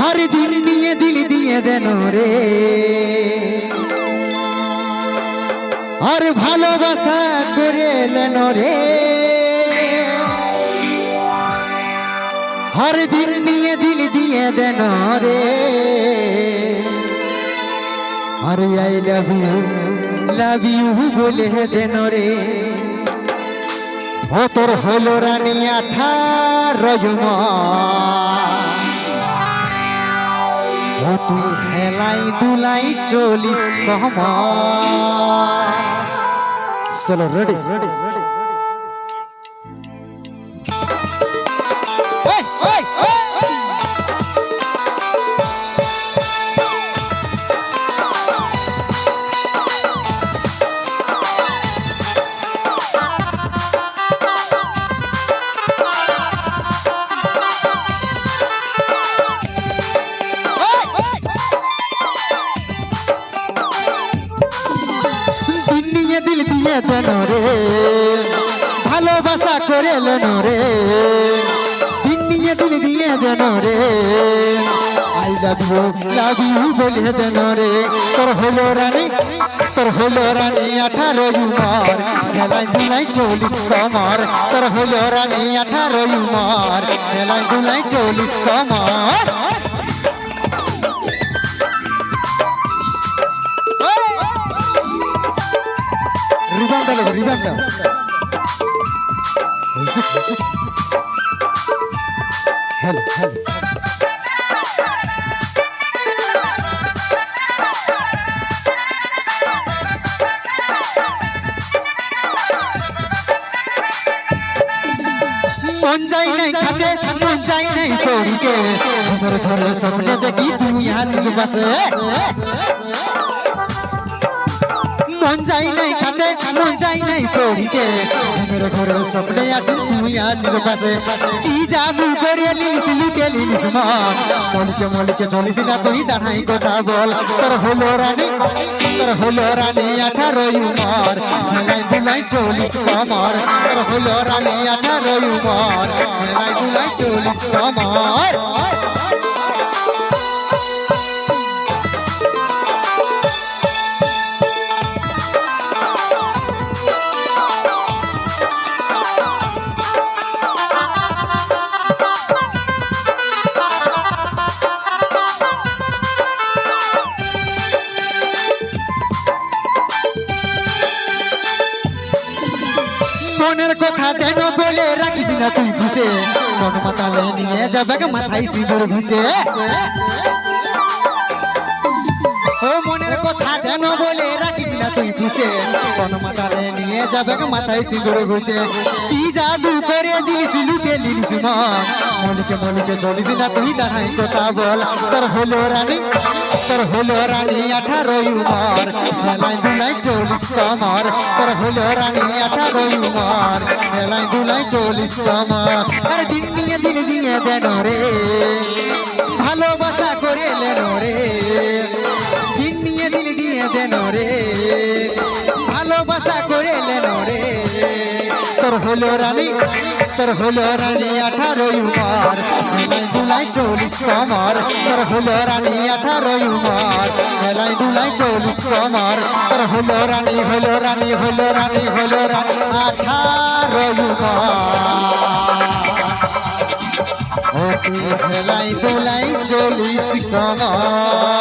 হর দিন নিয়ে দিল দিয়ে দেন রে আর ভালোবাসা করে লেন রে হর দিন নিয়ে দিল দিয়ে দেন রে আরে I love you love you বলে দেন রে ও তোর হলো রানী আঠারো ও তুই হেলাই দুলাই চলিস কমা চলো রেডি রেডি রেডি দেন রে। ভালোবাসা করে লেন রে। দিন নিয়ে দিল দিয়ে দেন রে। I love you love you বলে দেন রে। তোর হলো রানী, তোর হলো রানী আঠারো উমর। খেলায় দুলাই চল্লিশ কমর। তোর হলো রানী আঠারো উমর। খেলায় দুলাই চল্লিশ কমর। রিবাউন্ড দাও হ্যালো হ্যালো মন যাই নাই খাতে মন যাই নাই পড়িতে ঘর মন যাই নাই পড়িতে ঘর স্বপ্নে আছিস তুই, আছিস বাসে কি জাদু করে লিলিস লুকে লিলিস মন? মলিকে মলিকে চলিস না তুই দাঁড়াই কথা বল। তোর হলো রানী, তোর হলো রানী আঠারো উমর। মেলাই দুলাই চল্লিশ কমর। তোর হলো রানী আঠারো উমর। মেলাই দুলাই চল্লিশ কমর। না তুই ঘুষে মন মাতালে নিয়ে যাবে মাথায় সিঁদুর ঘুষে। ও মনের কথা দেন বলে রাখিস না তুই ঘুষে মন মাতালে নিয়ে যাবে মাথায় সিঁদুর ঘুষে। কি জাদু করে দিলিস, লুকে লিলিস মন। মলিকে মলিকে চলিস না তুই দাঁড়াই কথা বল। তোর হলো রানী, তোর হলো রানী আঠারো উমর। চল্লিশ কমর তোর হলো রানী আঠারো উমর মেলায় দুলাই চল্লিশ কমর আর দিন নিয়ে দিন দিয়ে দেন রে। ভালোবাসা করে লেন রে। দিন নিয়ে দিন দিয়ে দেন রে। ভালোবাসা করে লেন রে। তোর হলো রানী, তোর হলো রানী আঠারো উমর মেলায় দুলাই চল্লিশ কমর তোর হলো রানী আঠারোই উমর। মেলায় দুলাই চল্লিশ কমর তোর হলো রানী হলো রানী হলো রানী হলো রানী আঠারোই উমর। হেলাই দুলাই চল্লিশ কমর